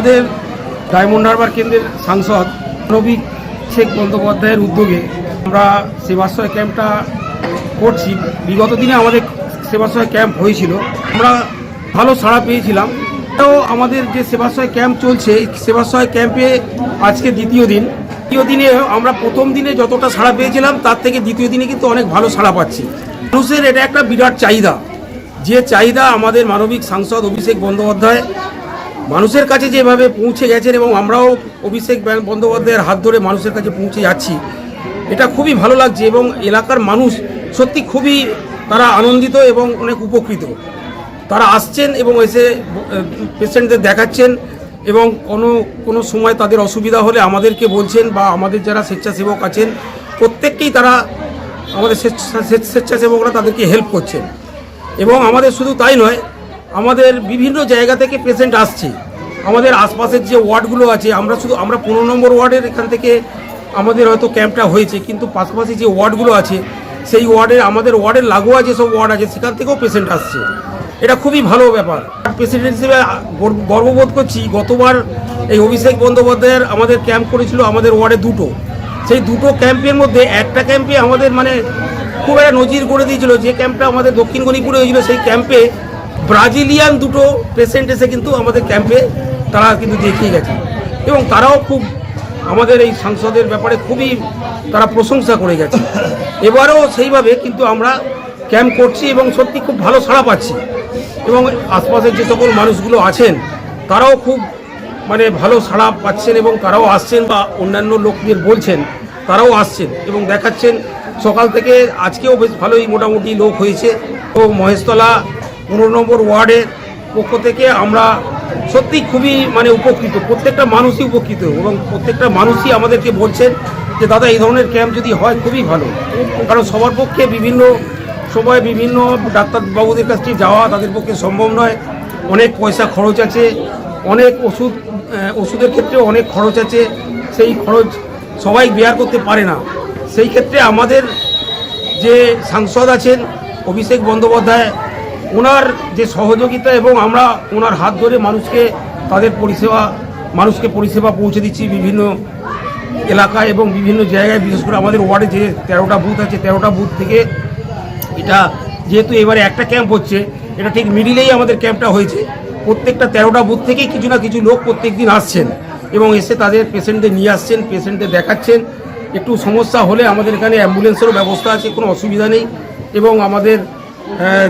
আমাদের ডায়মন্ড হারবার কেন্দ্রের সাংসদ রবিক শেখ বন্দ্যোপাধ্যায়ের উদ্যোগে আমরা সেবাশ্রয় ক্যাম্পটা করছি। বিগত দিনে আমাদের সেবাশ্রয় ক্যাম্প হয়েছিল। আমরা ভালো সাড়া পেয়েছিলাম। তো আমাদের যে সেবাশ্রয় ক্যাম্প চলছে সেবাশ্রয় ক্যাম্পে আজকে দ্বিতীয় দিন। দ্বিতীয় দিনে আমরা প্রথম দিনে যতটা সাড়া পেয়েছিলাম, তার থেকে দ্বিতীয় দিনে কিন্তু অনেক ভালো সাড়া পাচ্ছি। মানুষের এটা একটা বিরাট চাহিদা। যে চাহিদা আমাদের মানবিক সাংসদ অভিষেক বন্দ্যোপাধ্যায় মানুষের কাছে যেভাবে পৌঁছে গেছেন এবং আমরাও অভিষেক বন্দ্যোপাধ্যায়ের হাত ধরে মানুষের কাছে পৌঁছে যাচ্ছি, এটা খুবই ভালো লাগছে এবং এলাকার মানুষ সত্যি খুবই তারা আনন্দিত এবং অনেক উপকৃত। তারা আসছেন এবং এসে পেশেন্টদের দেখাচ্ছেন এবং কোনো কোনো সময় তাদের অসুবিধা হলে আমাদেরকে বলছেন বা আমাদের যারা স্বেচ্ছাসেবক আছেন, প্রত্যেককেই তারা আমাদের স্বেচ্ছা- স্বেচ্ছা- স্বেচ্ছাসেবকরা তাদেরকে হেল্প করছেন। এবং আমাদের শুধু তাই নয় আমাদের বিভিন্ন জায়গা থেকে পেশেন্ট আসছে। আমাদের আশপাশের যে ওয়ার্ডগুলো আছে, আমরা শুধু, আমরা পনেরো নম্বর ওয়ার্ডের এখান থেকে আমাদের হয়তো ক্যাম্পটা হয়েছে, কিন্তু পাশাপাশি যে ওয়ার্ডগুলো আছে, সেই ওয়ার্ডের আমাদের ওয়ার্ডের লাগোয়া যেসব ওয়ার্ড আছে, সেখান থেকেও পেশেন্ট আসছে। এটা খুবই ভালো ব্যাপার। প্রেসিডেন্ট হিসেবে গর্ববোধ করছি, গতবার এই অভিষেক বন্দ্যোপাধ্যায়ের আমাদের ক্যাম্প করেছিল আমাদের ওয়ার্ডে দুটো। সেই দুটো ক্যাম্পের মধ্যে একটা ক্যাম্পে আমাদের মানে খুব একটা নজির করে দিয়েছিল, যে ক্যাম্পটা আমাদের দক্ষিণ গণিপুরে হয়েছিল, সেই ক্যাম্পে ব্রাজিলিয়ান দুটো পেশেন্ট এসে কিন্তু আমাদের ক্যাম্পে তারা কিন্তু দেখিয়ে গেছে। এবং তারাও খুব আমাদের এই সাংসদের ব্যাপারে খুবই তারা প্রশংসা করে গেছে। এবারেও সেইভাবে কিন্তু আমরা ক্যাম্প করছি এবং সত্যি খুব ভালো সাড়া পাচ্ছি। এবং আশপাশের যে সকল মানুষগুলো আছেন, তারাও খুব মানে ভালো সাড়া পাচ্ছেন এবং তারাও আসছেন বা অন্যান্য লোকদের বলছেন, তারাও আসছেন এবং দেখাচ্ছেন। সকাল থেকে আজকেও বেশ ভালোই মোটামুটি লোক হয়েছে। তো মহেশতলা পনেরো নম্বর ওয়ার্ডের পক্ষ থেকে আমরা সত্যি খুবই মানে উপকৃত, প্রত্যেকটা মানুষই উপকৃত এবং প্রত্যেকটা মানুষই আমাদেরকে বলছেন যে, দাদা, এই ধরনের ক্যাম্প যদি হয় খুবই ভালো। কারণ সবার পক্ষে বিভিন্ন সময় বিভিন্ন ডাক্তারবাবুদের কাছ যাওয়া তাদের পক্ষে সম্ভব নয়। অনেক পয়সা খরচ আছে, অনেক ওষুধ ওষুধের ক্ষেত্রেও অনেক খরচ আছে। সেই খরচ সবাই বেয়ার করতে পারে না। সেই ক্ষেত্রে আমাদের যে সাংসদ আছেন অভিষেক বন্দ্যোপাধ্যায় ওনার যে সহযোগিতা এবং আমরা ওনার হাত ধরে মানুষকে তাদের পরিষেবা, মানুষকে পরিষেবা পৌঁছে দিচ্ছি বিভিন্ন এলাকায় এবং বিভিন্ন জায়গায়, বিশেষ করে আমাদের ওয়ার্ডে যে তেরোটা বুথ আছে, তেরোটা বুথ থেকে এটা যেহেতু এবারে একটা ক্যাম্প হচ্ছে, এটা ঠিক মিডিলেই আমাদের ক্যাম্পটা হয়েছে। প্রত্যেকটা তেরোটা বুথ থেকেই কিছু না কিছু লোক প্রত্যেক দিন আসছেন এবং এসে তাদের পেশেন্টদের নিয়ে আসছেন, পেশেন্টদের দেখাচ্ছেন। একটু সমস্যা হলে আমাদের এখানে অ্যাম্বুলেন্সেরও ব্যবস্থা আছে, কোনো অসুবিধা নেই এবং আমাদের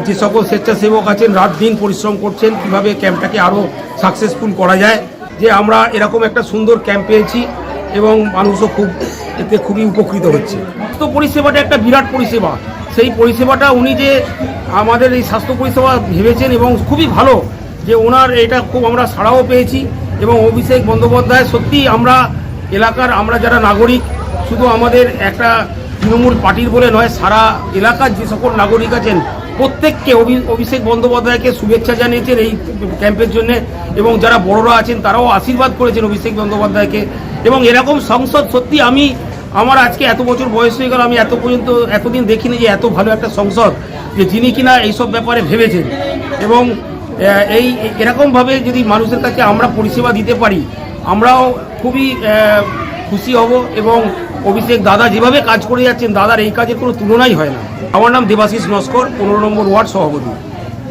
যে সকল স্বেচ্ছাসেবক আছেন, রাত দিন পরিশ্রম করছেন, কীভাবে ক্যাম্পটাকে আরও সাকসেসফুল করা যায়, যে আমরা এরকম একটা সুন্দর ক্যাম্প পেয়েছি এবং মানুষও খুব, এতে খুবই উপকৃত হচ্ছে। স্বাস্থ্য পরিষেবাটা একটা বিরাট পরিষেবা। সেই পরিষেবাটা উনি যে আমাদের এই স্বাস্থ্য পরিষেবা ভেবেছেন এবং খুবই ভালো যে ওনার এটা খুব আমরা সাড়াও পেয়েছি এবং অভিষেক বন্দ্যোপাধ্যায় সত্যি আমরা এলাকার, আমরা যারা নাগরিক, শুধু আমাদের একটা তৃণমূল পার্টির বলে নয়, সারা এলাকার যে সকল নাগরিক আছেন, প্রত্যেককে অভি- অভিষেক বন্দ্যোপাধ্যায়কে শুভেচ্ছা জানিয়েছেন এই ক্যাম্পের জন্য, এবং যারা বড়রা আছেন, তারাও আশীর্বাদ করেছেন অভিষেক বন্দ্যোপাধ্যায়কে। এবং এরকম সংসদ সত্যি আমি, আমার আজকে এত বছর বয়স হয়ে গেল, আমি এত পর্যন্ত, এতদিন দেখিনি যে এত ভালো একটা সংসদ, যে যিনি কিনা এইসব ব্যাপারে ভেবেছেন। এবং এই, এরকমভাবে যদি মানুষের কাছে আমরা পরিষেবা দিতে পারি, আমরাও খুবই খুশি হব এবং অভিষেক দাদা যেভাবে কাজ করে যাচ্ছেন, দাদার এই কাজের কোনো তুলনাই হয় না। আমার নাম দেবাশিস নস্কর, পনেরো নম্বর ওয়ার্ড সভাপতি।